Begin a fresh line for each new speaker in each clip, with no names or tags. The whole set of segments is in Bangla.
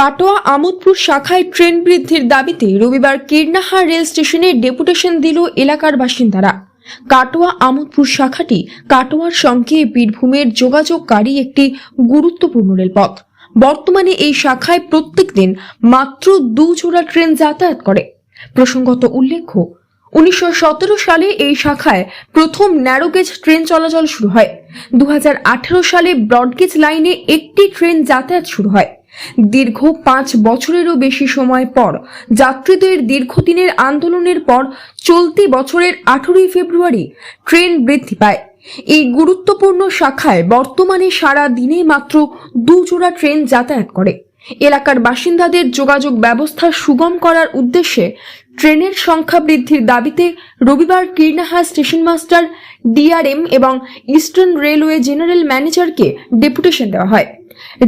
কাটোয়া আমোদপুর শাখায় ট্রেন বৃদ্ধির দাবিতে রবিবার কীর্ণাহার রেল স্টেশনে ডেপুটেশন দিল এলাকার বাসিন্দারা। কাটোয়া আমোদপুর শাখাটি কাটোয়ার সঙ্গে বীরভূমের যোগাযোগকারী একটি গুরুত্বপূর্ণ রেলপথ। বর্তমানে এই শাখায় প্রত্যেকদিন মাত্র দু জোড়া ট্রেন যাতায়াত করে। প্রসঙ্গত উল্লেখ্য, উনিশশো সতেরো সালে এই শাখায় প্রথম ন্যারোগেজ ট্রেন চলাচল শুরু হয়। দু হাজার আঠেরো সালে ব্রডগেজ লাইনে একটি ট্রেন যাতায়াত শুরু হয়। দীর্ঘ পাঁচ বছরেরও বেশি সময় পর, যাত্রীদের দীর্ঘদিনের আন্দোলনের পর চলতি বছরের আঠেরোই ফেব্রুয়ারি ট্রেন বৃদ্ধি পায়। এই গুরুত্বপূর্ণ শাখায় বর্তমানে সারা দিনে মাত্র দু জোড়া ট্রেন যাতায়াত করে। এলাকার বাসিন্দাদের যোগাযোগ ব্যবস্থা সুগম করার উদ্দেশ্যে ট্রেনের সংখ্যা বৃদ্ধির দাবিতে রবিবার কীর্ণাহার স্টেশন মাস্টার ডিআরএম এবং ইস্টার্ন রেলওয়ে জেনারেল ম্যানেজারকে ডেপুটেশন দেওয়া হয়।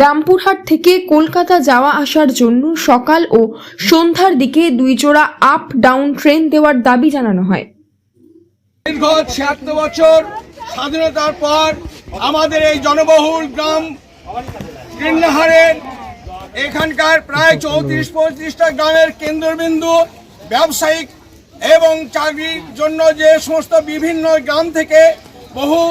রামপুরহাট থেকে কলকাতা যাওয়া আসার জন্য সকাল ও সন্ধ্যার দিকে দুই জোড়া আপ ডাউন ট্রেন দেওয়ার দাবি জানানো হয়।
বছর স্বাধীনতার পর আমাদের এই জনবহুল গ্রাম এখানকার প্রায় চৌত্রিশ পঁয়ত্রিশটা গ্রামের কেন্দ্রবিন্দু ব্যবসায়িক এবং চাকরির জন্য যে সমস্ত বিভিন্ন গ্রাম থেকে বহু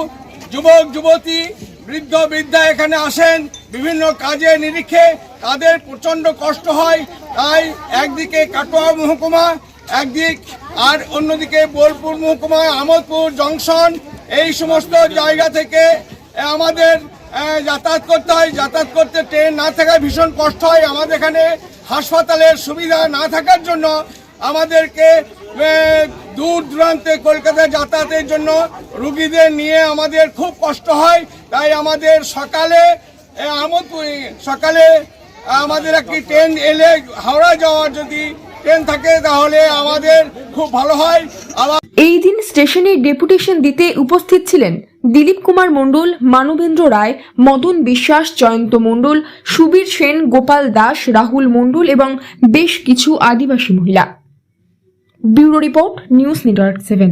যুবক, যুবতী, বৃদ্ধ, বৃদ্ধা এখানে আসেন। বিভিন্ন কাজে নিরিখে তাদের প্রচণ্ড কষ্ট হয়। তাই একদিকে কাটোয়া মহকুমা, একদিক আর অন্যদিকে বোলপুর মহকুমা আমোদপুর জংশন, এই সমস্ত জায়গা থেকে আমাদের যাতায়াত করতে হয়। যাতায়াত করতে ট্রেন না থাকায় ভীষণ কষ্ট হয়। আমাদের এখানে হাসপাতালের সুবিধা না থাকার জন্য আমাদেরকে দূর দূরান্তে কলকাতায় যাতায়াতের জন্য রুগীদের নিয়ে আমাদের খুব কষ্ট হয়। তাই আমাদের সকালে আমোদপুর। সকালে আমাদের একটি ট্রেন এলে হাওড়া যাওয়ার যদি ট্রেন থাকে, তাহলে আমাদের খুব ভালো হয়। আবার
এই দিন স্টেশনে ডেপুটেশন দিতে উপস্থিত ছিলেন দিলীপ কুমার মণ্ডল, মানবেন্দ্র রায়, মদন বিশ্বাস, জয়ন্ত মণ্ডল, সুবীর সেন, গোপাল দাস, রাহুল মণ্ডল এবং বেশ কিছু আদিবাসী মহিলা। Bureau report, news network seven.